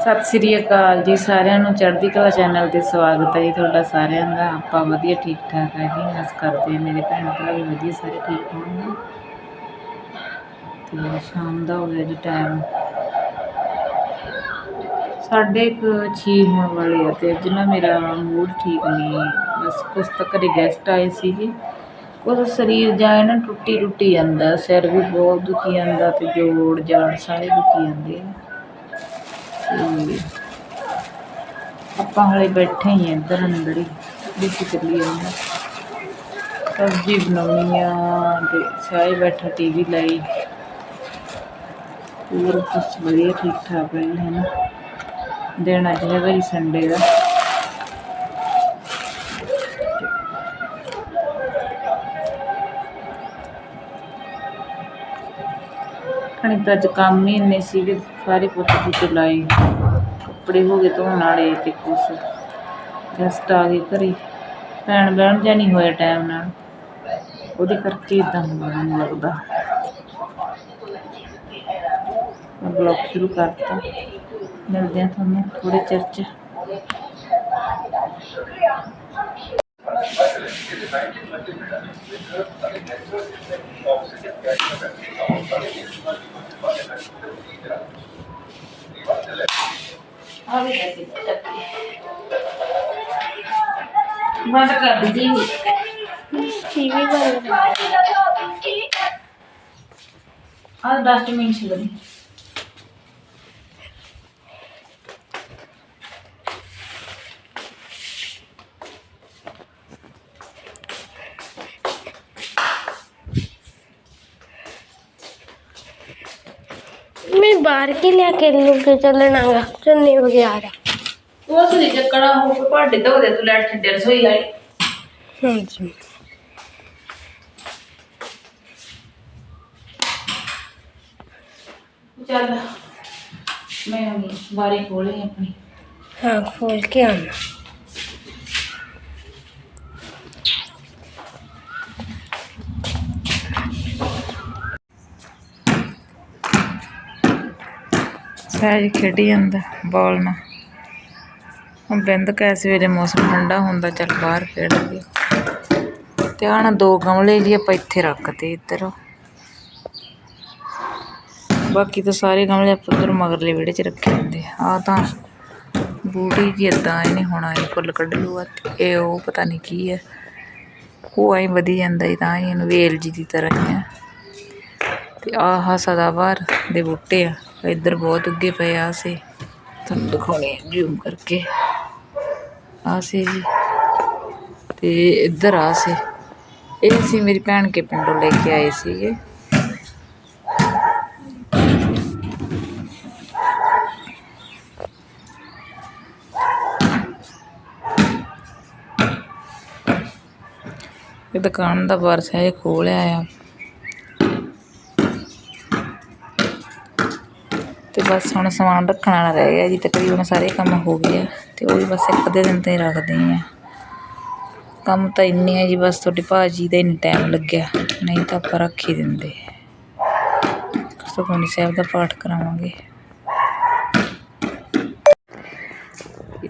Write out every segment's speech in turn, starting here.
ਸਤਿ ਸ੍ਰੀ ਅਕਾਲ ਜੀ ਸਾਰਿਆਂ ਨੂੰ, ਚੜ੍ਹਦੀ ਕਲਾ ਚੈਨਲ ਤੇ ਸਵਾਗਤ ਹੈ ਜੀ ਤੁਹਾਡਾ ਸਾਰਿਆਂ ਦਾ। ਆਪਾਂ ਵਧੀਆ ਠੀਕ ਠਾਕ ਹੈ ਜੀ, ਆਸ ਕਰਦੇ ਮੇਰੇ ਭੈਣ ਭਰਾ ਵੀ ਵਧੀਆ, ਸਾਰੇ ਠੀਕ ਹੋਣਗੇ। ਤੇ ਸ਼ਾਮ ਦਾ ਹੋ ਗਿਆ ਜੀ ਟਾਈਮ ਸਾਡੇ ਇੱਕ ਛੀ ਹੋਣ ਵਾਲੇ ਆ ਤੇ ਅੱਜ ਨਾ ਮੇਰਾ ਮੂਡ ਠੀਕ ਨਹੀਂ, ਬਸ ਕੁਛ ਤਾਂ ਘਰੇ ਗੈਸਟ ਆਏ ਸੀਗੇ। ਉਹਦਾ ਸਰੀਰ ਜਾਂ ਨਾ ਟੁੱਟੀ ਟੁੱਟੀ ਜਾਂਦਾ, ਸਿਰ ਵੀ ਬਹੁਤ ਦੁਖੀ ਜਾਂਦਾ ਅਤੇ ਜੋੜ ਜਾੜ ਸਾਰੇ ਦੁਖੀ ਜਾਂਦੇ ਆ। ਤੇ ਆਪਾਂ ਹਲੇ ਬੈਠੇ ਹੀ ਇੱਧਰ ਅੰਦਰ ਹੀ ਦੇਖੀ ਚੱਲੀ ਜਾਂਦਾ ਸਬਜ਼ੀ ਬਣਾਉਣੀ ਆ ਤੇ ਸਾਰੇ ਬੈਠਾ ਟੀਵੀ ਲਈ। ਹੋਰ ਕੁਛ ਵਧੀਆ ਠੀਕ ਠਾਕ ਹੈ ਹੈ ਨਾ। ਦਿਨ ਅੱਜ ਹੈਗਾ ਜੀ ਸੰਡੇ ਦਾ। ਕਣੀ ਤਾਂ ਅੱਜ ਕੰਮ ਹੀ ਇੰਨੇ ਸੀਗੇ, ਸਾਰੇ ਪੁੱਤ ਪੁੱਤ ਲਾਏ ਕੱਪੜੇ ਹੋ ਗਏ ਧੋਣ ਵਾਲੇ ਤੇ ਕੁਛ ਗੈਸਟ ਆ ਗਏ ਘਰੇ। ਭੈਣ ਬਹਿਣ ਜਾਂ ਨਹੀਂ ਹੋਇਆ ਟਾਈਮ ਨਾਲ। ਉਹਦੇ ਕਰਕੇ ਇਦਾਂ ਹੁੰਦਾ, ਮੈਨੂੰ ਲੱਗਦਾ। ਮੈਂ ਬਲੌਗ ਸ਼ੁਰੂ ਕਰਤਾ। ਮਿਲਦੇ ਆ ਤੁਹਾਨੂੰ ਥੋੜੇ ਚਿਰ ਚ। ਆ ਵੀ ਲੈ ਕੇ ਚੱਕੀ ਬੰਦ ਕਰ ਦੀ ਟੀਵੀ ਟੀਵੀ ਬੰਦ ਆ 10 ਮਿੰਟ ਸੀ ਬਣੀ ਮੈਂ ਬਾਹਰ ਕੇ ਲਿਆ ਕੇ ਨੂੰ ਕੇ ਚੱਲਣਾਗਾ ਚੰਨੀ ਵਗਿਆਰਾ ਉਸ ਦੀ ਚੱਕਣਾ ਹੋ ਕੇ ਭਾਂਡੇ ਧੋ ਦੇ ਤੂੰ ਲੈਟ ਛੱਡੇ ਰਸੋਈ ਵਾਲੀ ਹਾਂਜੀ। ਚੱਲ ਮੈਂ ਬਾਰੀ ਖੋਲੀ ਆਪਣੀ। ਹਾਂ ਖੋਲ ਕੇ ਆਉਣਾ। ਸਹਿਜ ਖੇਡੀ ਜਾਂਦਾ ਬਾਲ ਨਾਲ। ਹੁਣ ਬਿੰਦ ਕੈ ਵੇਲੇ ਮੌਸਮ ਠੰਡਾ ਹੁੰਦਾ, ਚੱਲ ਬਾਹਰ ਖੇਡ ਗਏ ਤੇ ਆਹ ਨਾ ਦੋ ਗਮਲੇ ਜੀ ਆਪਾਂ ਇੱਥੇ ਰੱਖਦੇ ਇੱਧਰ। ਬਾਕੀ ਤਾਂ ਸਾਰੇ ਗਮਲੇ ਆਪਾਂ ਉੱਧਰ ਮਗਰਲੇ ਵਿਹੜੇ 'ਚ ਰੱਖੇ ਹੁੰਦੇ ਆ। ਆਹ ਤਾਂ ਬੂਟੀ ਜੀ ਇਦਾਂ ਇਹਨੇ ਹੁਣ ਆਈ ਫੁੱਲ ਕੱਢ ਲੂਆ ਤੇ ਇਹ ਉਹ ਪਤਾ ਨਹੀਂ ਕੀ ਹੈ ਉਹ ਆਈ ਵਧੀ ਜਾਂਦਾ ਹੀ ਤਾਂ ਹੀ ਇਹਨੂੰ ਵੇਲ ਜੀ ਦੀ ਤਰ੍ਹਾਂ ਹੀ ਆ। ਤੇ ਆਹ ਸਦਾਬਹਾਰ ਦੇ ਬੂਟੇ ਆ। ਇੱਧਰ ਬਹੁਤ ਉੱਗੇ ਪਏ ਆ ਸੇ ਤੁਹਾਨੂੰ ਦਿਖਾਉਣੇ ਜ਼ੂਮ ਕਰਕੇ ਆ ਸੇ ਜੀ ਤੇ ਇੱਧਰ ਆ ਸੇ ਇਹ ਸੀ ਮੇਰੀ ਭੈਣ ਕੇ ਪਿੰਡੋਂ ਲੈ ਕੇ ਆਏ ਸੀਗੇ ਇਹ ਦੁਕਾਨ ਦਾ ਪਰਸ ਹੈ ਇਹ ਖੋਲਿਆ ਆ ਤੇ ਬਸ ਹੁਣ ਸਮਾਨ ਰੱਖਣ ਵਾਲਾ ਰਹਿ ਗਿਆ ਜੀ, ਤਕਰੀਬਨ ਸਾਰੇ ਕੰਮ ਹੋ ਗਏ ਆ ਤੇ ਉਹ ਵੀ ਬਸ ਇੱਕ ਅੱਧੇ ਦਿਨ ਤਾਈਂ ਰੱਖਦੇ ਆ। ਕੰਮ ਤਾਂ ਇੰਨੇ ਆ ਜੀ, ਬਸ ਤੁਹਾਡੇ ਭਾਅ ਜੀ ਦਾ ਇੰਨਾ ਟਾਈਮ ਲੱਗਿਆ, ਨਹੀਂ ਤਾਂ ਆਪਾਂ ਰੱਖ ਹੀ ਦਿੰਦੇ। ਸੁਖਮਨੀ ਸਾਹਿਬ ਦਾ ਪਾਠ ਕਰਾਵਾਂਗੇ।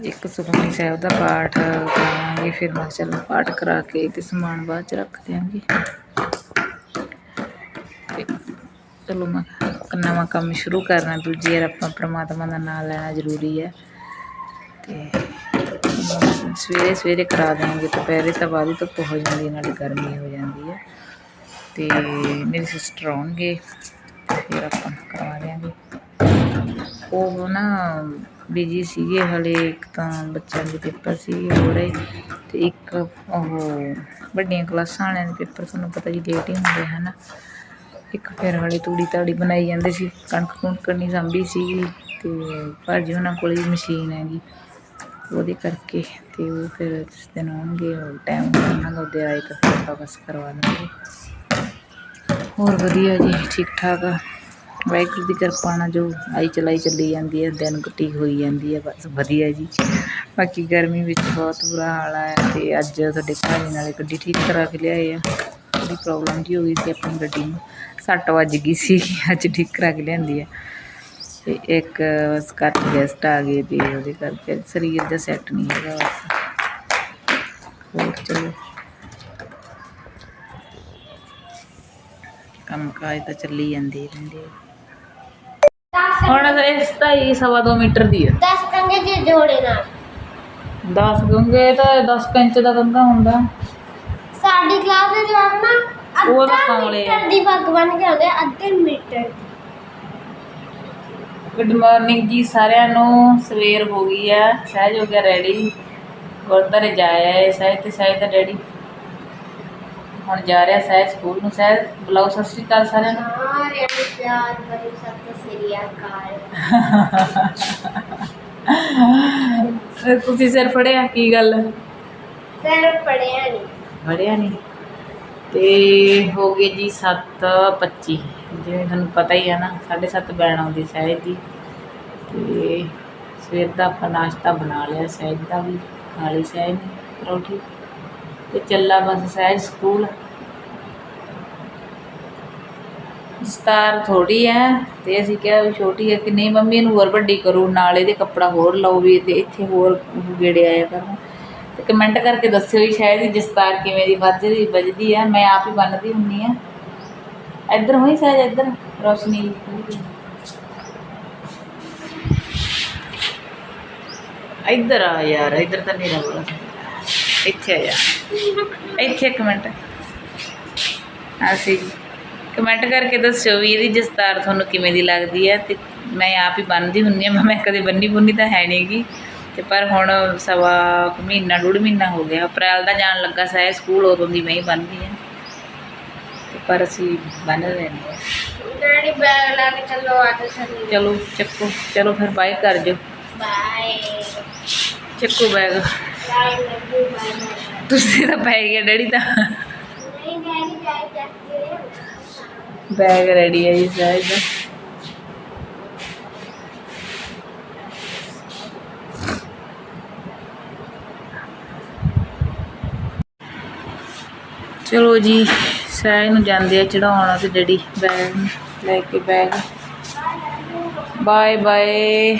ਇੱਕ ਸੁਖਮਨੀ ਸਾਹਿਬ ਦਾ ਪਾਠ ਕਰਾਵਾਂਗੇ, ਫਿਰ ਮੈਂ ਕਿਹਾ ਚਲੋ ਪਾਠ ਕਰਾ ਕੇ ਤੇ ਸਮਾਨ ਬਾਅਦ ਚ ਰੱਖ ਦਿਆਂਗੇ। ਚਲੋ ਮੈਂ ਕਿਹਾ ਨਵਾਂ ਕੰਮ ਸ਼ੁਰੂ ਕਰਨਾ, ਦੂਜੀ ਵਾਰ ਆਪਾਂ ਪ੍ਰਮਾਤਮਾ ਦਾ ਨਾਮ ਲੈਣਾ ਜ਼ਰੂਰੀ ਹੈ। ਤੇ ਸਵੇਰੇ ਸਵੇਰੇ ਕਰਾ ਦਾਂਗੇ ਦੁਪਹਿਰੇ ਤਾਂ ਬਾਅਦ ਹੀ ਧੁੱਪ ਹੋ ਜਾਂਦੀ ਨਾਲੇ ਗਰਮੀ ਹੋ ਜਾਂਦੀ ਹੈ। ਤੇ ਮੇਰੇ ਸਿਸਟਰ ਆਉਣਗੇ ਫਿਰ ਆਪਾਂ ਕਰਵਾ ਦਿਆਂਗੇ। ਉਹ ਨਾ ਬਿਜ਼ੀ ਸੀਗੇ ਹਲੇ, ਇੱਕ ਤਾਂ ਬੱਚਿਆਂ ਦੇ ਪੇਪਰ ਸੀਗੇ ਹੋ ਰਹੇ, ਤੇ ਇੱਕ ਉਹ ਵੱਡੀਆਂ ਕਲਾਸਾਂ ਵਾਲਿਆਂ ਦੇ ਪੇਪਰ, ਤੁਹਾਨੂੰ ਪਤਾ ਜੀ ਲੇਟ ਹੀ ਹੁੰਦੇ ਹਨ। ਇੱਕ ਫਿਰ ਹਲੇ ਤੂੜੀ ਤਾੜੀ ਬਣਾਈ ਜਾਂਦੇ ਸੀ, ਕਣਕ ਕੁਣਕ ਨਹੀਂ ਸਾਂਭੀ ਸੀਗੀ ਤੇ ਭਾਜੀ ਉਹਨਾਂ ਕੋਲ ਹੀ ਮਸ਼ੀਨ ਹੈਗੀ। ਉਹਦੇ ਕਰਕੇ ਤੇ ਉਹ ਫਿਰ ਜਿਸ ਦਿਨ ਆਉਣਗੇ ਟਾਈਮ ਉਹਨਾਂ ਦਾ ਉਹਦੇ ਆਏ ਤਾਂ ਫਿਰ ਆਪਾਂ ਬਸ ਕਰਵਾ ਦਾਂਗੇ ਹੋਰ ਵਧੀਆ ਜੀ ਠੀਕ ਠਾਕ ਆ। ਵਾਹਿਗੁਰੂ ਦੀ ਕਿਰਪਾ ਨਾਲ ਜੋ ਆਈ ਚਲਾਈ ਚੱਲੀ ਜਾਂਦੀ ਹੈ, ਦਿਨ ਗੁੱਟੀ ਹੋਈ ਜਾਂਦੀ ਹੈ, ਬਸ ਵਧੀਆ ਜੀ। ਬਾਕੀ ਗਰਮੀ ਵਿੱਚ ਬਹੁਤ ਬੁਰਾ ਹਾਲ ਆ ਤੇ ਅੱਜ ਤੁਹਾਡੇ ਭਾਜੀ ਨਾਲੇ ਗੱਡੀ ਠੀਕ ਕਰਾ ਕੇ ਲਿਆਏ ਆ। ਥੋੜੀ ਪ੍ਰੋਬਲਮ ਜੀ ਹੋ ਗਈ ਸੀ ਆਪਣੀ ਗੱਡੀ ਨੂੰ ਸੱਟ ਵੱਜ ਗਈ ਸੀ ਅੱਜ ਠੀਕ ਕਰਾ ਕੇ ਲਿਆਂਦੀ ਹੈ ਤੇ ਇੱਕ ਬਸ ਘਰ ਗੈਸਟ ਆ ਗਏ ਤੇ ਉਹਦੇ ਕਰਕੇ ਸਰੀਰ ਦਾ ਸੈੱਟ ਨਹੀਂ ਹੈਗਾ ਬਸ ਹੋਰ ਚਲੋ। ਕੰਮ ਕਾਜ ਤਾਂ ਚੱਲੀ ਜਾਂਦੀ ਰਹਿੰਦੀ ਹੈ ਹੁਣ ਇਸ ਤਾਂ ਹੀ ਸਵਾ ਦੋ ਮੀਟਰ ਦੀ ਹੈ 10 ਕੰਗੇ ਦੇ ਜੋੜੇ ਨਾਲ। 10 ਗੰਗੇ ਤਾਂ 10 ਇੰਚ ਦਾ ਗੰਗਾ ਹੁੰਦਾ। ਸਾਡੀ ਕਲਾਸ ਦੇ ਜਵਾਬ ਨਾ ਉਹ ਤਾਂ ਅੱਧਾ ਆ। ਮੀਟਰ ਦੀ ਪੱਗ ਬਣ ਕੇ ਆਉਂਦੇ ਆ, ਅੱਧੇ ਮੀਟਰ ਗੁੱਡ ਮਾਰਨਿੰਗ ਜੀ ਸਾਰਿਆਂ ਨੂੰ ਸਵੇਰ ਹੋ ਗਈ ਹੈ ਸਹਿਜ ਹੋ ਗਿਆ ਰੈਡੀ ਗੁਰਦੁਆਰੇ ਜਾਇਆ ਹੈ ਸਹਿਜ ਤੇ ਸਹਿਜ ਦਾ ਡੈਡੀ ਹੁਣ ਜਾ ਰਿਹਾ ਸਹਿਜ ਸਕੂਲ ਨੂੰ। ਸਹਿਜ ਬੁਲਾਓ ਸਤਿ ਸ਼੍ਰੀ ਅਕਾਲ ਸਾਰਿਆਂ ਨੂੰ। ਸਾਰਿਆਂ ਨੂੰ ਪਿਆਰ ਭਰੀ ਸਤਿ ਸ੍ਰੀ ਅਕਾਲ। ਤੁਸੀਂ ਸਿਰ ਫੜਿਆ ਕੀ ਗੱਲ? ਸਰ ਪੜਿਆ ਨਹੀਂ ਫੜਿਆ ਨਹੀਂ ਤੇ ਹੋ ਗਏ ਜੀ 7:25 ਜਿਵੇਂ ਤੁਹਾਨੂੰ ਪਤਾ ਹੀ ਹੈ ਨਾ 7:30 ਬੈਣ ਆਉਂਦੀ ਸਹਿਜ ਦੀ। ਤੇ ਸਵੇਰ ਦਾ ਆਪਾਂ ਨਾਸ਼ਤਾ ਬਣਾ ਲਿਆ, ਸਹਿਜ ਦਾ ਵੀ, ਖਾ ਲਈ ਸਹਿਜ ਨੇ ਪਰੌਂਠੀ। ਤੇ ਚੱਲਾ ਬਸ ਸਹਿਜ ਸਕੂਲ। ਸਤਾਰ ਥੋੜੀ ਹੈ ਤੇ ਅਸੀਂ ਕਿਹਾ ਵੀ ਛੋਟੀ ਹੈ ਕਿ ਨਹੀਂ, ਮੰਮੀ ਇਹਨੂੰ ਹੋਰ ਵੱਡੀ ਕਰੋ, ਨਾਲ ਇਹਦੇ ਕੱਪੜਾ ਹੋਰ ਲਓ ਵੀ, ਤੇ ਇੱਥੇ ਹੋਰ ਗੇੜੇ ਆਇਆ ਕਰਨ ਤੇ ਕਮੈਂਟ ਕਰਕੇ ਦੱਸਿਓ ਵੀ ਸ਼ਾਇਦ ਇਹ ਦਸਤਾਰ ਕਿਵੇਂ ਦੀ ਵੱਜਦੀ ਵੱਜਦੀ ਹੈ ਮੈਂ ਆਪ ਹੀ ਬੰਨਦੀ ਹੁੰਨੀ ਆ। ਇੱਧਰ ਹੋਈ ਸ਼ਾਇਦ, ਇੱਧਰ ਰੋਸ਼ਨੀ। ਇੱਧਰ ਆ ਯਾਰ, ਇੱਧਰ ਤਾਂ ਨਹੀਂ ਰਹਾ ਇੱਥੇ ਆ ਯਾਰ। ਇੱਥੇ ਕਮੈਂਟ ਅਸੀਂ ਕਮੈਂਟ ਕਰਕੇ ਦੱਸਿਓ ਵੀ ਇਹਦੀ ਜਸਤਾਰ ਤੁਹਾਨੂੰ ਕਿਵੇਂ ਦੀ ਲੱਗਦੀ ਹੈ ਤੇ ਮੈਂ ਆਪ ਹੀ ਬੰਨਦੀ ਹੁੰਨੀ ਆ, ਮੈਂ ਕਦੇ ਬੰਨੀ ਬੁੰਨੀ ਤਾਂ ਹੈ ਨਹੀਂਗੀ ਤੇ ਪਰ ਹੁਣ ਸਵਾ ਮਹੀਨਾ ਡੂਢ ਮਹੀਨਾ ਹੋ ਗਿਆ। ਅਪ੍ਰੈਲ ਦਾ ਜਾਣ ਲੱਗਾ ਸਾਇ ਸਕੂਲ ਉਦੋਂ ਦੀ ਮੈਂ ਹੀ ਬੰਨਦੀ ਆ। ਤੇ ਪਰ ਅਸੀਂ ਬੰਨ ਲੈਂਦੇ ਹਾਂ। ਡੈਡੀ ਬੈਗ ਲਾ ਕੇ ਚੱਲੋ ਅੱਜ ਸਰੀ ਚਲੋ ਚੱਕੋ। ਚਲੋ ਫਿਰ ਬਾਏ ਕਰ ਜੋ ਬਾਏ। ਚੱਕੋ ਬੈਗ। ਤੁਸੀਂ ਤਾਂ ਪੈ ਗਿਆ ਡੈਡੀ ਚੱਕੇ ਬੈਗ ਰੈਡੀ ਹੈ ਜੀ ਸਾਇਦ ਦਾ। ਚਲੋ ਜੀ ਸਾਇਦ ਨੂੰ ਜਾਂਦੇ ਆ ਚੜਾਉਣ ਤੇ ਡੈਡੀ ਬੈਗ ਨੂੰ ਲੈ ਕੇ ਬੈਗ ਬਾਏ ਬਾਏ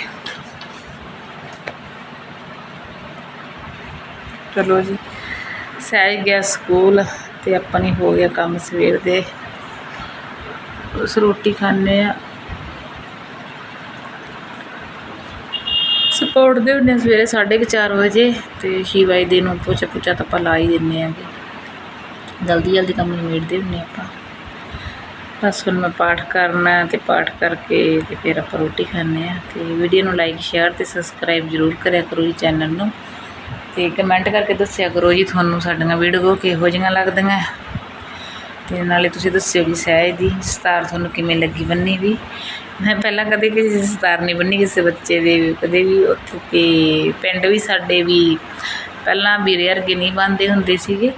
ਚਲੋ ਜੀ, ਸਹਿਜ ਗਿਆ ਸਕੂਲ ਤੇ ਆਪਾਂ ਨੇ ਹੋ ਗਿਆ ਕੰਮ ਸਵੇਰ ਦੇ। ਉਸ ਰੋਟੀ ਖਾਣੇ ਆ। ਸਪੋਰਟ ਦੇ ਹੁੰਦੇ ਆ ਸਵੇਰੇ 4:30 ਵਜੇ ਤੇ ਸ਼ਿਵਾਈ ਦੇ ਨੂੰ ਪੋਚਾ ਪੋਚਾ ਤਾਂ ਆਪਾਂ ਲਾ ਹੀ ਦਿੰਨੇ ਆਂਗੇ। ਜਲਦੀ ਜਲਦੀ ਕੰਮ ਨਿਬੇੜਦੇ ਹੁੰਨੇ ਆਪਾਂ। ਬਸ ਹੁਣ ਮੈਂ ਪਾਠ ਕਰਨਾ ਤੇ ਪਾਠ ਕਰਕੇ ਤੇ ਫਿਰ ਆਪਾਂ ਰੋਟੀ ਖਾਣੇ ਆ ਤੇ ਵੀਡੀਓ ਨੂੰ ਲਾਈਕ ਸ਼ੇਅਰ ਤੇ ਸਬਸਕ੍ਰਾਈਬ ਜ਼ਰੂਰ ਕਰਿਆ ਕਰੋ ਜੀ ਚੈਨਲ ਨੂੰ। ਤੇ ਕਮੈਂਟ ਕਰਕੇ ਦੱਸਿਆ ਕਰੋ ਜੀ ਤੁਹਾਨੂੰ ਸਾਡੀਆਂ ਵੀਡੀਓ ਕਿਹੋ ਜਿਹੀਆਂ ਲੱਗਦੀਆਂ। ਤੇ ਨਾਲੇ ਤੁਸੀਂ ਦੱਸਿਓ ਵੀ ਸਹਿਜ ਦੀ ਸਤਾਰ ਤੁਹਾਨੂੰ ਕਿਵੇਂ ਲੱਗੀ ਬੰਨੀ ਵੀ। ਮੈਂ ਪਹਿਲਾਂ ਕਦੇ ਕਿਸੇ ਦੀ ਨਹੀਂ ਬੰਨੀ, ਕਿਸੇ ਬੱਚੇ ਦੇ ਕਦੇ ਵੀ ਉੱਥੇ ਕਿ ਪਿੰਡ ਵੀ ਸਾਡੇ ਵੀ ਪਹਿਲਾਂ ਵੀਰੇ ਵਰਗੇ ਨਹੀਂ ਬੰਨਦੇ ਹੁੰਦੇ ਸੀਗੇ।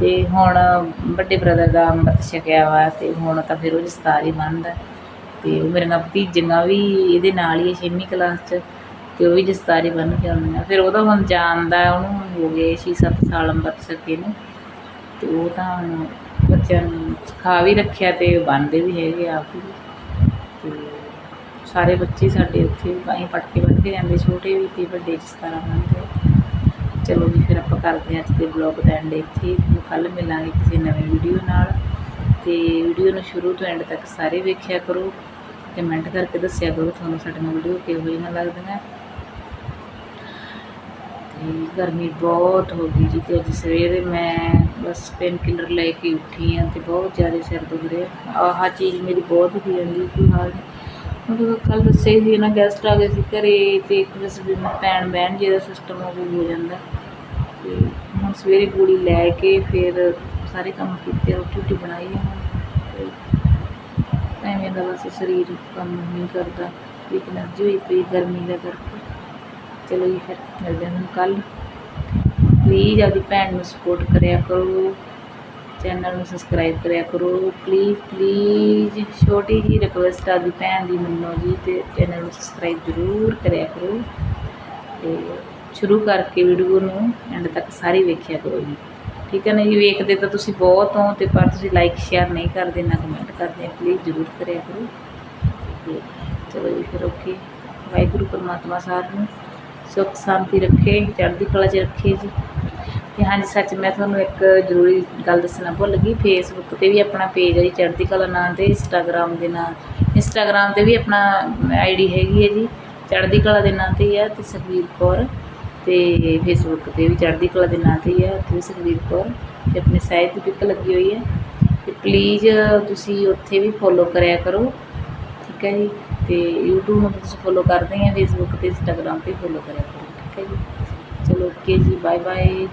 ਤੇ ਹੁਣ ਵੱਡੇ ਬ੍ਰਦਰ ਦਾ ਅੰਮ੍ਰਿਤ ਛਕਿਆ ਵਾ ਤੇ ਹੁਣ ਤਾਂ ਫਿਰ ਉਹ ਦਸਤਾਰ ਹੀ ਬੰਨਦਾ ਤੇ ਉਹ ਮੇਰੇ ਨਾਲ ਭਤੀਜੀਆਂ ਵੀ ਇਹਦੇ ਨਾਲ ਹੀ ਹੈ ਛੇਵੀਂ ਕਲਾਸ 'ਚ ਤੇ ਉਹ ਵੀ ਦਸਤਾਰ ਹੀ ਬੰਨ੍ਹ ਕੇ ਆਉਂਦੀਆਂ ਫਿਰ ਉਹਦਾ ਹੁਣ ਜਾਣਦਾ, ਉਹਨੂੰ ਹੋ ਗਏ ਛੇ ਸੱਤ ਸਾਲ ਅੰਮ੍ਰਿਤ ਛਕੇ ਨੂੰ। ਤੇ ਉਹ ਤਾਂ ਹੁਣ ਬੱਚਿਆਂ ਨੂੰ ਸਿਖਾ ਵੀ ਰੱਖਿਆ ਤੇ ਬਣਦੇ ਵੀ ਹੈਗੇ ਆਪ ਵੀ ਤੇ ਸਾਰੇ ਬੱਚੇ ਸਾਡੇ ਉੱਥੇ ਬਾਈ ਪਟਕੇ ਬੰਨ੍ਹ ਕੇ ਜਾਂਦੇ, ਛੋਟੇ ਵੀ ਤੇ ਵੱਡੇ ਜਿਸ ਤਰ੍ਹਾਂ ਬੰਨ੍ਹਦੇ ਚਲੋ ਜੀ, ਫਿਰ ਆਪਾਂ ਕਰਦੇ ਹਾਂ ਅੱਜ ਦੇ ਬਲੌਗ ਦਾ ਐਂਡ ਇੱਥੇ। ਤੁਹਾਨੂੰ ਕੱਲ ਮਿਲਾਂਗੇ ਕਿਸੇ ਨਵੀਂ ਵੀਡੀਓ ਨਾਲ। ਤੇ ਵੀਡੀਓ ਨੂੰ ਸ਼ੁਰੂ ਤੋਂ ਐਂਡ ਤੱਕ ਸਾਰੇ ਵੇਖਿਆ ਕਰੋ ਕਮੈਂਟ ਕਰਕੇ ਦੱਸਿਆ ਕਰੋ ਤੁਹਾਨੂੰ ਸਾਡੀਆਂ ਵੀਡੀਓ ਕਿਹੋ ਜਿਹੀਆਂ ਲੱਗਦੀਆਂ। ਤੇ ਗਰਮੀ ਬਹੁਤ ਹੋ ਗਈ ਜੀ ਤੇ ਅੱਜ ਸਵੇਰੇ ਮੈਂ ਬਸ ਪੇਨ ਕਿਲਰ ਲੈ ਕੇ ਉੱਠੀ ਹਾਂ ਤੇ ਬਹੁਤ ਜ਼ਿਆਦਾ ਸਿਰ ਦੁਖ ਰਿਹਾ। ਆਹ ਚੀਜ਼ ਮੇਰੀ ਬਹੁਤ ਦੁਖੀ ਜਾਂਦੀ ਕੋਈ ਹਾਲ। ਨਹੀਂ ਮਤਲਬ ਕੱਲ ਦੱਸਿਆ ਹੀ ਸੀ ਨਾ ਗੈਸਟ ਆ ਗਏ ਸੀ ਘਰੇ ਤੇ ਇੱਕ ਵਸ ਵੀ ਮੈਂ ਪੈਣ ਬਹਿਣ ਜਿਹਦਾ ਸਿਸਟਮ ਉਹ ਹੋ ਜਾਂਦਾ। ਤੇ ਹੁਣ ਸਵੇਰੇ ਗੋਲੀ ਲੈ ਕੇ ਫਿਰ ਸਾਰੇ ਕੰਮ ਕੀਤੇ ਰੋਟੀ ਰੋਟੀ ਬਣਾਈ ਆ ਐਵੇਂ ਦਾ ਬਸ ਸਰੀਰ ਕੰਮ ਨਹੀਂ ਕਰਦਾ, ਇੱਕ ਐਨਰਜੀ ਹੋਈ ਪਈ ਗਰਮੀ ਦਾ ਕਰਕੇ। ਚਲੋ ਜੀ ਫਿਰ ਮਿਲਦੇ ਹਾਂ ਕੱਲ ਪਲੀਜ਼ ਆਪਦੀ ਭੈਣ ਨੂੰ ਸਪੋਰਟ ਕਰਿਆ ਕਰੋ ਚੈਨਲ ਨੂੰ ਸਬਸਕ੍ਰਾਈਬ ਕਰਿਆ ਕਰੋ। ਪਲੀਜ਼ ਪਲੀਜ਼ ਛੋਟੀ ਜੀ ਰਿਕਵੈਸਟ ਆ ਦੀ ਭੈਣ ਦੀ ਮੰਨੋ ਜੀ ਤੇ ਚੈਨਲ ਨੂੰ ਸਬਸਕ੍ਰਾਈਬ ਜ਼ਰੂਰ ਕਰਿਆ ਕਰੋ। ਤੇ ਸ਼ੁਰੂ ਕਰਕੇ ਵੀਡੀਓ ਨੂੰ ਐਂਡ ਤੱਕ ਸਾਰੀ ਵੇਖਿਆ ਕਰੋ ਜੀ। ਠੀਕ ਹੈ ਨਾ ਜੀ? ਵੇਖਦੇ ਤਾਂ ਤੁਸੀਂ ਬਹੁਤ ਹੋ ਤੇ ਪਰ ਤੁਸੀਂ ਲਾਈਕ ਸ਼ੇਅਰ ਨਹੀਂ ਕਰਦੇ, ਨਾ ਕਮੈਂਟ ਕਰਦੇ ਪਲੀਜ਼ ਜ਼ਰੂਰ ਕਰਿਆ ਕਰੋ। ਤੇ ਚਲੋ ਜੀ ਫਿਰ ਓਕੇ ਵਾਹਿਗੁਰੂ ਪਰਮਾਤਮਾ ਸਾਰਿਆਂ ਨੂੰ ਸੁੱਖ, ਸ਼ਾਂਤੀ ਰੱਖੇ, ਚੜ੍ਹਦੀ ਕਲਾ 'ਚ ਰੱਖੇ ਜੀ। ਤੇ ਹਾਂਜੀ, ਸੱਚ ਮੈਂ ਤੁਹਾਨੂੰ ਇੱਕ ਜ਼ਰੂਰੀ ਗੱਲ ਦੱਸਣਾ ਭੁੱਲ ਗਈ। ਫੇਸਬੁੱਕ ਤੇ ਵੀ ਆਪਣਾ ਪੇਜ ਹੈ ਜੀ, ਚੜ੍ਹਦੀ ਕਲਾ ਨਾਂ ਤੇ ਇੰਸਟਾਗ੍ਰਾਮ ਦੇ ਨਾਂ। ਇੰਸਟਾਗ੍ਰਾਮ ਤੇ ਵੀ ਆਪਣਾ ਆਈਡੀ ਹੈਗੀ ਹੈ ਜੀ। ਚੜ੍ਹਦੀ ਕਲਾ ਦੇ ਨਾਂ ਤੇ ਹੀ ਆ ਤੇ ਸੁਖਵੀਰ ਕੌਰ। ਤੇ ਫੇਸਬੁੱਕ ਤੇ ਵੀ ਚੜ੍ਹਦੀ ਕਲਾ ਦੇ ਨਾਂ ਤੇ ਹੀ ਆ ਉੱਥੇ ਵੀ ਸੁਖਬੀਰ ਕੌਰ, ਤੇ ਆਪਣੇ ਸਾਹਿਤ ਦੀ ਪਿੱਕ ਲੱਗੀ ਹੋਈ ਹੈ। ਤੇ ਪਲੀਜ਼ ਤੁਸੀਂ ਉੱਥੇ ਵੀ ਫੋਲੋ ਕਰਿਆ ਕਰੋ, ਠੀਕ ਹੈ ਜੀ? ਤੇ YouTube ਨੂੰ ਤੁਸੀਂ ਫੋਲੋ ਕਰਦੇ ਆ ਫੇਸਬੁੱਕ ਤੇ ਇੰਸਟਾਗ੍ਰਾਮ ਤੇ ਫੋਲੋ ਕਰਿਆ ਕਰੋ, ਠੀਕ ਹੈ ਜੀ? ਚਲੋ ਓਕੇ ਜੀ ਬਾਏ ਬਾਏ